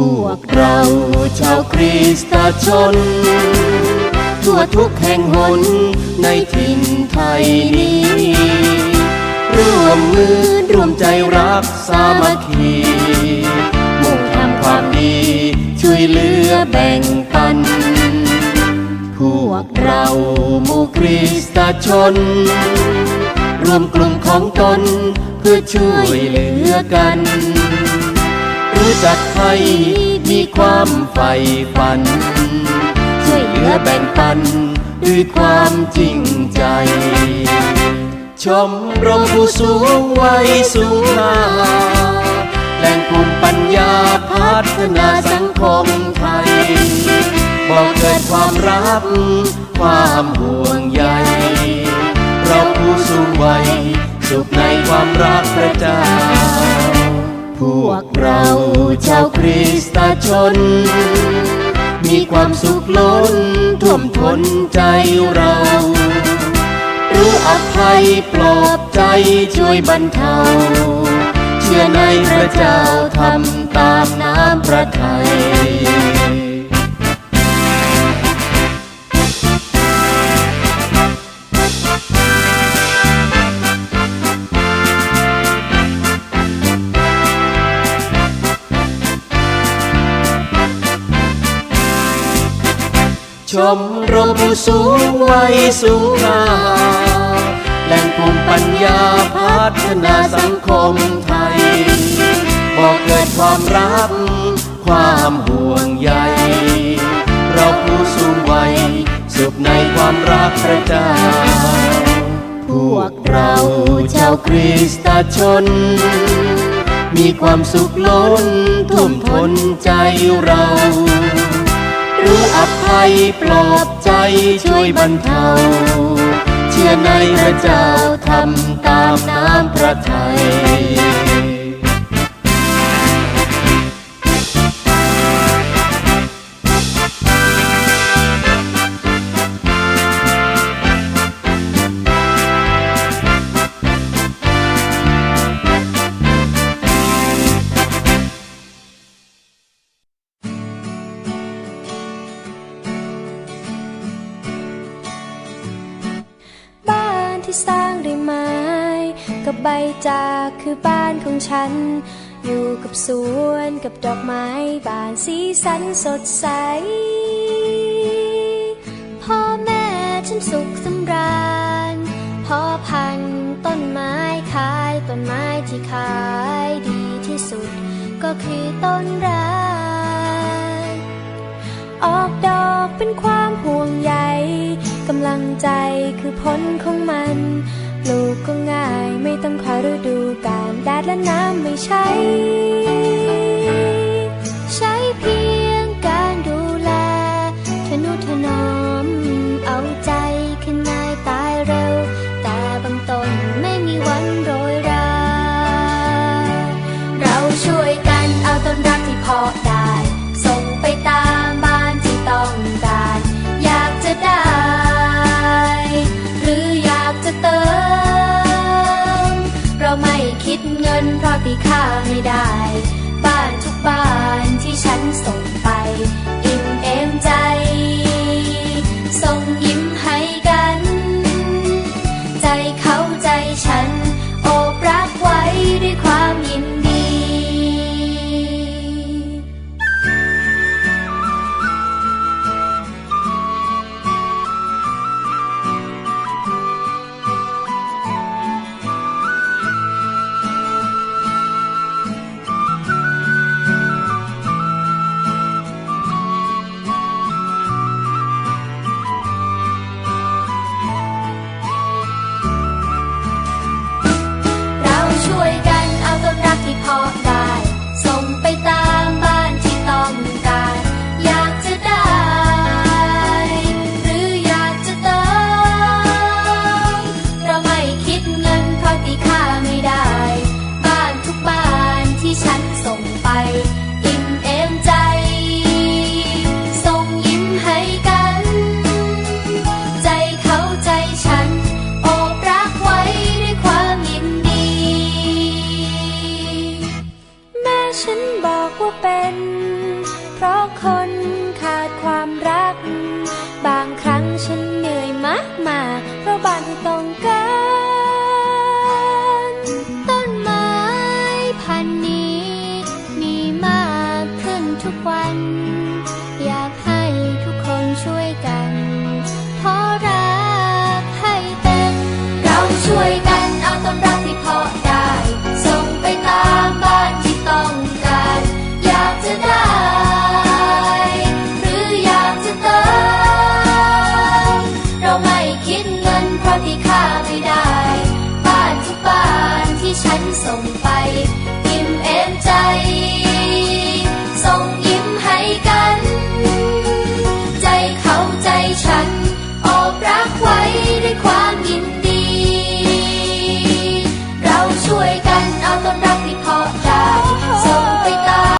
พวกเราชาวคริสตชน ทั่วทุกแห่งหนในถิ่นไทยนี้ ร่วมมือร่วมใจรักสามัคคีมุ่งทำความดี ช่วยเหลือแบ่งปัน พวกเราหมู่คริสตชน รวมกลุ่มของตนเพื่อช่วยเหลือกัน รู้จักใครมีความใฝ่ฝัน ช่วยเหลือแบ่งปันด้วยความจริงใจ ชมรมผู้สูงวัยสูงค่าแหล่งกลุ่มปัญญาพัฒนาสังคมไทย บอกเกิดความรัก ความห่วงใยเราผู้สูงวัยสุขในความรักพระเจ้า พวกเราชาวคริสตชน มีความสุขล้นท่วมท้นใจเรา รู้อภัยปลอบใจช่วยบรรเทา เชื่อในพระเจ้าทำตามน้ำพระทัย ชมรมผู้สูงวัยสูงค่าแหล่งกลุ่มปัญญาพัฒนาสังคมไทย บอกเกิดความรัก ความห่วงใย เราผู้สูงวัย สุขในความรักพระเจ้า พวกเราชาวคริสตชน มีความสุขล้นท่วมท้นใจเรา รู้อภัยปลอบใจช่วยบรรเทา เชื่อในพระเจ้าทำตามน้ำพระทัย กับใบจากคือบ้านของฉัน อยู่กับสวนกับดอกไม้บานสีสันสดใส พ่อแม่ฉันสุขสำราญพ่อพันต้นไม้ขายต้นไม้ที่ขายดีที่สุด ก็คือต้นรักออกดอกเป็นความห่วงใยกำลังใจคือผลของมัน ปลูกก็ง่ายไม่ต้องคอยฤดูกาลแดดและน้ำไม่ใช้ คิดเงินเพราะตีค่าไม่ได้ บ้านทุกบ้านที่ฉันส่งไป อิ่มเอมใจ คนขาดความรัก บางครั้งฉันเหนื่อยมากมากเพราะบ้านที่ต้องการต้นไม้พันธุ์นี้ มีมากขึ้นทุกวัน ดเงินเพราะที่ค่าไม่ได้ บ้านทุกบ้านที่ฉันส่งไปอิ่มเอมใจ ส่งยิ้มให้กัน ใจเขาใจฉันอบรักไว้ด้วยความ